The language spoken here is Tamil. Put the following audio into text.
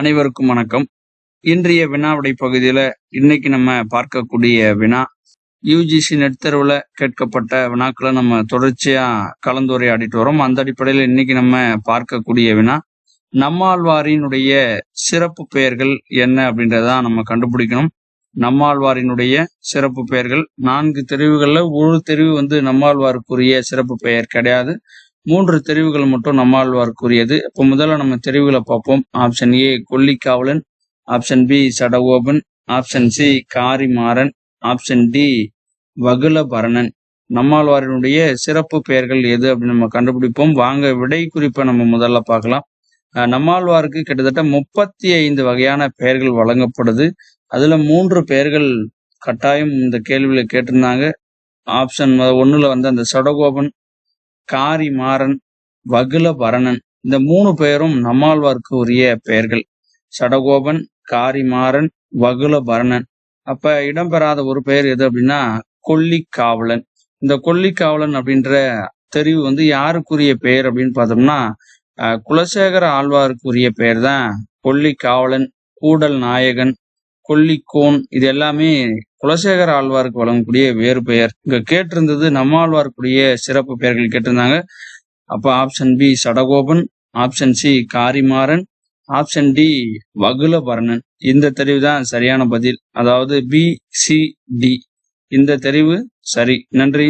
அனைவருக்கும் வணக்கம். இன்றைய வினாவிடை பகுதியில இன்னைக்கு நம்ம பார்க்கக்கூடிய வினா யூஜிசி நெட் கேட்கப்பட்ட வினாக்களை நம்ம தொடர்ச்சியா கலந்துரையாடிட்டு வரோம். அந்த அடிப்படையில் இன்னைக்கு நம்ம பார்க்கக்கூடிய வினா நம்மாழ்வாரினுடைய சிறப்பு பெயர்கள் என்ன அப்படின்றதான் நம்ம கண்டுபிடிக்கணும். நம்மாழ்வாரினுடைய சிறப்பு பெயர்கள் நான்கு தெரிவுகள்ல ஒரு தெரிவு வந்து நம்மாழ்வாருக்குரிய சிறப்பு பெயர் கிடையாது. மூன்று தெரிவுகள் மட்டும் நம்மாழ்வார்க்குரியது இப்போ முதல்ல நம்ம தெரிவுகளை பார்ப்போம். Option A Kollikkavalan. Option B Sadagopan. Option C Karimaran. Option D Vakulabharanan. நம்மாழ்வாரினுடைய சிறப்பு பெயர்கள் எது அப்படின்னு நம்ம கண்டுபிடிப்போம். வாங்க விடை குறிப்பை நம்ம முதல்ல பார்க்கலாம். நம்மாழ்வாருக்கு கிட்டத்தட்ட முப்பத்தி ஐந்து வகையான பெயர்கள் வழங்கப்படுது. அதுல மூன்று பெயர்கள் கட்டாயம் இந்த கேள்வியில கேட்டிருந்தாங்க. ஆப்ஷன் ஒன்னுல வந்து அந்த சடகோபன் காரி மாறன் வகுல பரணன் இந்த மூணு பெயரும் நம்மாழ்வார்க்கு உரிய பெயர்கள். சடகோபன் காரிமாறன் வகுல பரணன் அப்ப இடம்பெறாத ஒரு பெயர் எது அப்படின்னா கொல்லிக்காவலன். இந்த கொல்லிக்காவலன் அப்படின்ற தெரிவு வந்து யாருக்குரிய பெயர் அப்படின்னு பார்த்தோம்னா குலசேகர ஆழ்வாருக்குரிய பெயர் தான் கொல்லிக்காவலன் கூடல் நாயகன் கொல்லிக்கோன் இது எல்லாமே குலசேகர ஆழ்வாருக்கு வழங்கக்கூடிய வேறு பெயர். இங்க கேட்டிருந்தது நம்மாழ்வாருக்குரிய சிறப்பு பெயர்கள் கேட்டிருந்தாங்க. அப்ப option B Sadagopan option C Karimaran option D Vakulabharanan. இந்த தெரிவு தான் சரியான பதில். அதாவது பி சி டி இந்த தெரிவு சரி. நன்றி.